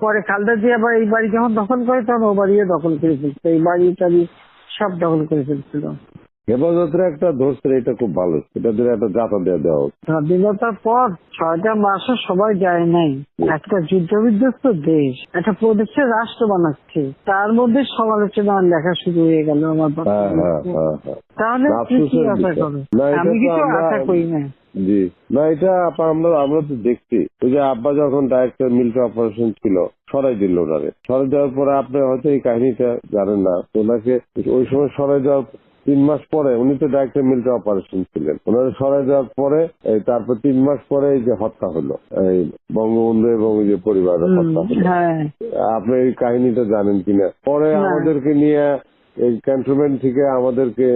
পরে খালদা জিয়া আবার এই বাড়ি যখন দখল করে, তখন ও বাড়িও দখল করে ফেলছে। এই বাড়ি টাড়ি সব দখল করে ফেলছিল। হেফাজতের একটা ধরছে এটা খুব ভালো। এটা দিয়ে একটা জাতা দেওয়া দেওয়া উচিত। স্বাধীনতার পর ছয়টা মাসও সবাই যায় নাই। একটা যুদ্ধ বিধ্বস্ত দেশ একটা প্রদেশের রাষ্ট্র বানাচ্ছে। তার মধ্যে সমালোচনা লেখা শুরু হয়ে গেল আমার। হ্যাঁ হ্যাঁ হ্যাঁ তাহলে কি কি আশা করো? আমি কিছু আশা করি না। জি। না এটা আপা আমরা আমরা তো দেখছি। ওই যে আব্বা যখন ডাইরেক্টর মিল্ক অপারেশন ছিল সরাই দিল ওনারে। সরাই দেওয়ার পরে আপনি হয়তো এই কাহিনীটা জানেন না। ওনাকে ওই সময় সরাই দেওয়ার তিন মাস পরে উনি তো ডাইরেক্টর মিল্ক অপারেশন ছিলেন। ওনারা সরাই দেওয়ার পরে এই তারপর তিন মাস পরে এই যে হত্যা হলো এই বঙ্গবন্ধু এবং যে পরিবারের হুম, হত্যা হলো। হ্যাঁ। আপনি এই কাহিনীটা জানেন কিনা? পরে আমাদেরকে নিয়ে এই ক্যান্টনমেন্ট থেকে আমাদেরকে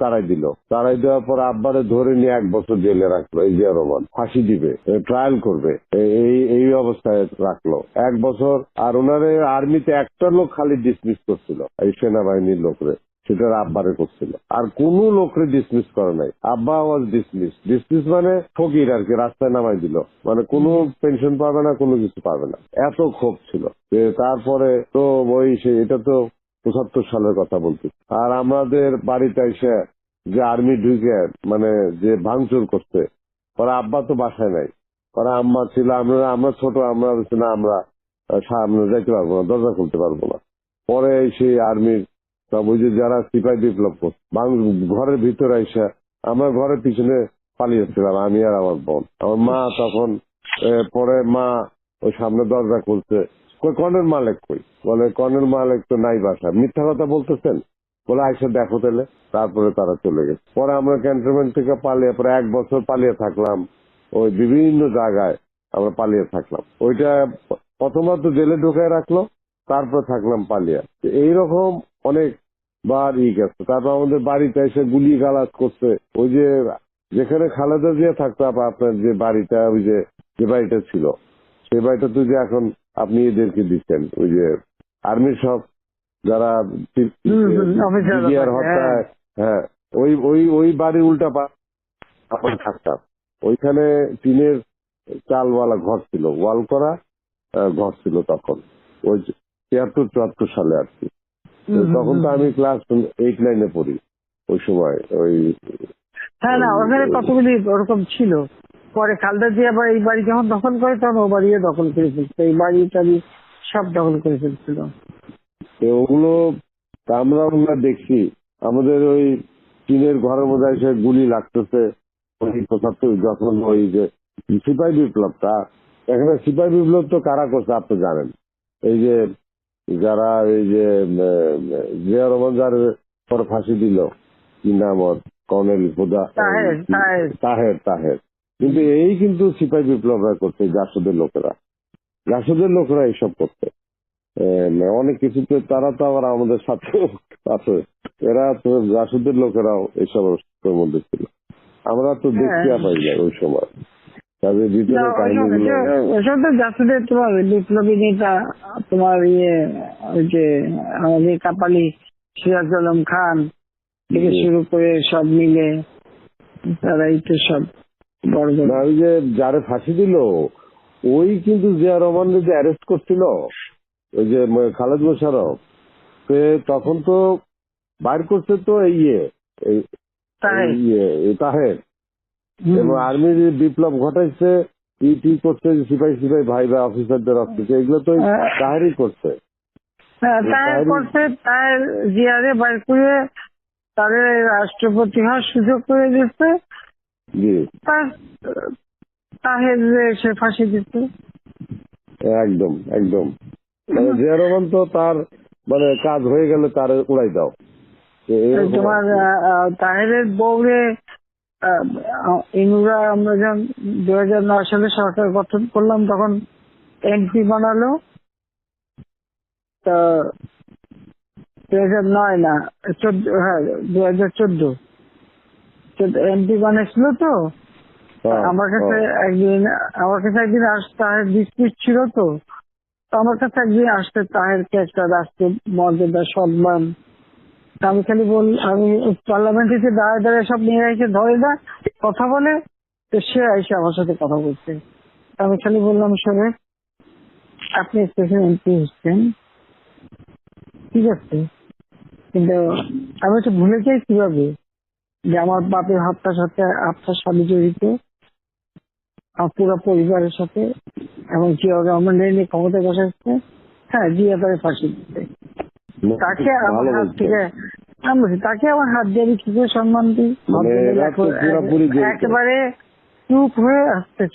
তাড়াই দিল। তাড়াই দেওয়ার পর আব্বারে ধরে নিয়ে এক বছর জেলে রাখল এই জিয়া রহমান। ফাঁসি দিবে ট্রায়াল করবে এই এই অবস্থায় রাখল। এক বছর আর ওনারে আর্মিতে একটা লোক খালি ডিসমিস করছিল এই সেনাবাহিনীর লোকরে। সেটার আব্বারে করছিল। আর কোন লোকরে ডিসমিস করে নাই। আব্বা ওয়াজ ডিসমিস ডিসমিস মানে ফকির আর কি, রাস্তায় নামাই দিল। মানে কোনো পেনশন পাবে না, কোনো কিছু পাবে না। এত ক্ষোভ ছিল তারপরে তো ওই সে, এটা তো পঁচাত্তর সালের কথা বলছি। আর আমাদের বাড়িতে এসে যে আর্মি ঢুকে মানে যে ভাঙচুর করছে, ওরা আব্বা তো বাসায় নাই। ওরা আম্মা ছিল, আমরা আমরা ছোট, আমরা না, আমরা সামনে যাইতে পারব না, দরজা খুলতে পারব না। পরে সেই আর্মির সব ওই যে যারা সিপাহী বিপ্লব বাং- ঘরের ভিতরে এসে আমরা ঘরের পিছনে পালিয়েছিলাম আমি আর আমার বোন। আমার মা তখন পরে মা ওই সামনে দরজা খুলছে। কই কর্নেল মালিক কই? বলে, কর্নেল মালিক তো নাই বাসা মিথ্যা কথা বলতেছেন? বলে, আইসা দেখো তাহলে। তারপরে তারা চলে গেছে। পরে আমরা ক্যান্টনমেন্ট থেকে পালিয়ে, পরে এক বছর পালিয়ে থাকলাম। ওই বিভিন্ন জায়গায় আমরা পালিয়ে থাকলাম। ওইটা প্রথমত জেলে ঢুকায় রাখল তারপর থাকলাম পালিয়া এইরকম অনেক বার ই গেছে। তারপর আমাদের বাড়িতে এসে গুলি গালাজ করছে। ওই যে যেখানে খালেদা জিয়া থাকতো আপনার যে বাড়িটা ওই যে যে বাড়িটা ছিল সেই বাড়িটা তো যে এখন আপনি এদেরকে দিচ্ছেন। ওই যে আর্মির সব যারা হ্যাঁ। হত্যায় হ্যাঁ ওই ওই ওই বাড়ির উল্টা পা থাকতাম। ওইখানে টিনের চালওয়ালা ঘর ছিল ওয়াল করা ঘর ছিল তখন। ওই তিয়াত্তর চুয়াত্তর সালে আর কি। তখন তো আমি ক্লাস এইট নাইনে পড়ি ওই সময় ওই হ্যাঁ না ওখানে কতগুলি ওরকম ছিল। পরে খালদা জিয়া আবার এই বাড়ি যখন দখল করে তখন ও বাড়িও দখল করে ফেলছে। এই বাড়ি টাড়ি সব দখল করে ফেলছিল। ওগুলো আমরা আমরা দেখছি। আমাদের ওই টিনের ঘরের মধ্যে এসে গুলি লাগতেছে। ওই পঁচাত্তর যখন ওই যে সিপাহী বিপ্লবটা এখানে সিপাহী বিপ্লব তো কারা করছে আপনি জানেন। এই যে যারা এই যে জিয়া রহমান যার পর ফাঁসি দিল কি নাম ওর? কর্নেল খোদা তাহের, তাহের। কিন্তু এই কিন্তু সিপাহী বিপ্লবরা করছে জাসদের লোকেরা। জাসদের লোকেরা এইসব করছে। এম, অনেক কিছুতে তারা তো আবার আমাদের সাথে আছে। এরা তো জাসদের লোকেরাও এইসব অবস্থার মধ্যে ছিল। আমরা তো দেখতে হ্যাঁ। পাই যাই ওই সময়। তাদের ভিতরে তো জাসুদের তোমার বিপ্লবী নেতা তোমার ইয়ে ওই যে আমাদের কাপালি সিরাজ আলম খান থেকে শুরু করে সব মিলে তারাই তো সব বড় ওই যে যারে ফাঁসি দিল ওই কিন্তু জিয়া রহমান যে অ্যারেস্ট করছিল ওই যে খালেদ মোশারফ তখন তো বাইর করছে তো এই ইয়ে ইয়ে তাহের। হুম। এবং আর্মির যে বিপ্লব ঘটাইছে ইটি করছে যে সিপাহী সিপাহী ভাই বা অফিসারদের অফিসে এগুলো তো হ্যাঁ। তাহেরই করছে। হ্যাঁ, তাই করছে তাই জিয়ারে বাইর করে রাষ্ট্রপতি হওয়ার সুযোগ করে দিচ্ছে তাহের সে ফাঁসি দিচ্ছে একদম একদম। মানে জিয়া রহমান তো তার মানে কাজ হয়ে গেলে তার উড়াই দাও। তোমার তাহেরের বউরে ইনুরা আমরা যখন দু হাজার নয় সালে সরকার গঠন করলাম তখন এমপি বানালো। তা দু হাজার নয় না চোদ্দ হ্যাঁ দু হাজার চোদ্দ এমপি বানিয়েছিল তো। হ্যাঁ, আমার কাছে হ্যাঁ। একদিন আমার কাছে একদিন তাহের ডিসপিউট ছিল তো। আমার কাছে একদিন আসতে তাহেরকে একটা রাষ্ট্র মর্যাদা সম্মান আমি খালি বল আমি পার্লামেন্টে যে দাঁড়ায় দাঁড়ায় সব নিয়ে এসে ধরে না কথা বলে তো সে এসে আমার সাথে কথা বলছে। আমি খালি বললাম শোনে আপনি স্পেশাল এমপি হচ্ছেন। ঠিক আছে। কিন্তু আমি তো ভুলে যাই কীভাবে যে আমার বাপের হত্যার সাথে আপনার সাথে জড়িত আমার পুরো পরিবারের সাথে এবং জিয়া রহমান নিয়ে ক্ষমতায় বসাচ্ছে হ্যাঁ জিয়া তারে ফাঁসি দিচ্ছে তাকে আমার হাত থেকে তাকে আমার হাত দিয়ে আমি কি করে সম্মান দিই? মানে একেবারে চুপ হয়ে আসতেছে।